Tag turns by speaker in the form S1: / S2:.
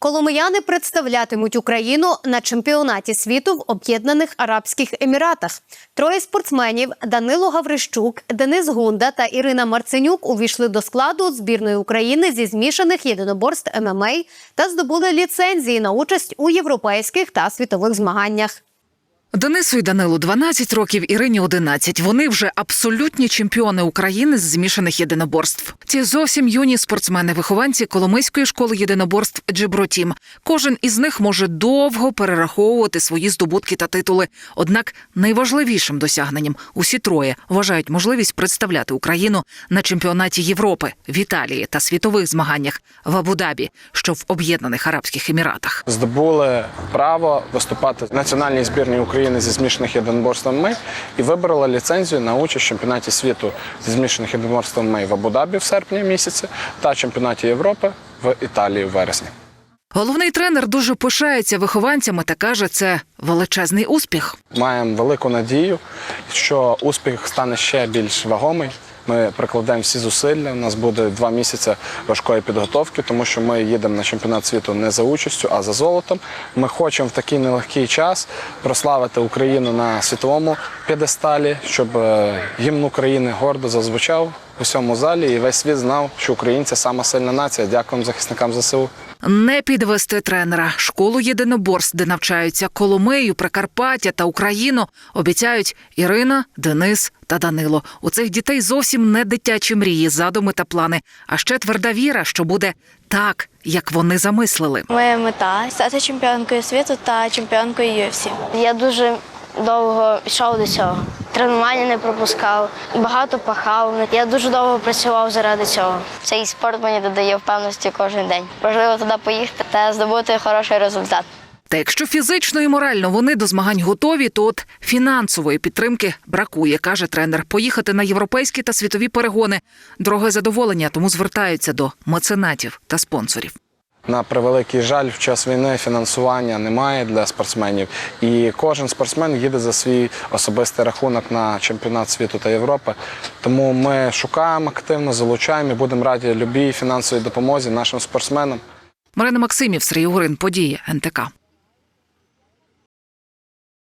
S1: Коломияни представлятимуть Україну на чемпіонаті світу в Об'єднаних Арабських Еміратах. Троє спортсменів Данило Гаврищук, Денис Гунда та Ірина Марценюк увійшли до складу збірної України зі змішаних єдиноборств ММА та здобули ліцензії на участь у європейських та світових змаганнях.
S2: Денису і Данилу 12 років, Ірині 11. Вони вже абсолютні чемпіони України з змішаних єдиноборств. Ці зовсім юні спортсмени-вихованці Коломийської школи єдиноборств Джебротім. Кожен із них може довго перераховувати свої здобутки та титули. Однак найважливішим досягненням усі троє вважають можливість представляти Україну на чемпіонаті Європи в Італії та світових змаганнях в Абу-Дабі, що в Об'єднаних Арабських Еміратах.
S3: здобули право виступати в національній збірній України зі змішаних єдиноборств ММА і вибрала ліцензію на участь в чемпіонаті світу зі змішаних єдиноборств ММА в Абу-Дабі в серпні місяці та чемпіонаті Європи в Італії в вересні.
S2: Головний тренер дуже пишається вихованцями та каже, це величезний успіх.
S3: Маємо велику надію, що успіх стане ще більш вагомий. Ми прикладемо всі зусилля. У нас буде два місяці важкої підготовки, тому що ми їдемо на чемпіонат світу не за участю, а за золотом. Ми хочемо в такий нелегкий час прославити Україну на світовому п'єдесталі, щоб е, гімн України гордо зазвучав у всьому залі, і весь світ знав, що українці сама сильна нація. Дякуємо захисникам ЗСУ.
S2: Не підвести тренера. Школу єдиноборств, де навчаються Коломию, Прикарпаття та Україну, обіцяють Ірина, Денис та Данило. У цих дітей зовсім не дитячі мрії, задуми та плани, а ще тверда віра, що буде так, як вони замислили.
S4: Моя мета стати чемпіонкою світу та чемпіонкою UFC.
S5: Я дуже довго йшов до цього. Тренування не пропускав, багато пахав. Я дуже довго працював заради цього. Цей спорт мені додає впевненості кожен день. Важливо туди поїхати та здобути хороший результат.
S2: Та якщо фізично і морально вони до змагань готові, то от фінансової підтримки бракує, каже тренер. Поїхати на європейські та світові перегони дороге задоволення, тому звертаються до меценатів та спонсорів.
S3: На превеликий жаль, в час війни фінансування немає для спортсменів, і кожен спортсмен їде за свій особистий рахунок на чемпіонат світу та Європи. Тому ми шукаємо активно, залучаємо і будемо раді любій фінансовій допомозі нашим спортсменам.
S2: Марина Максимів, Сергій Гурин, події НТК.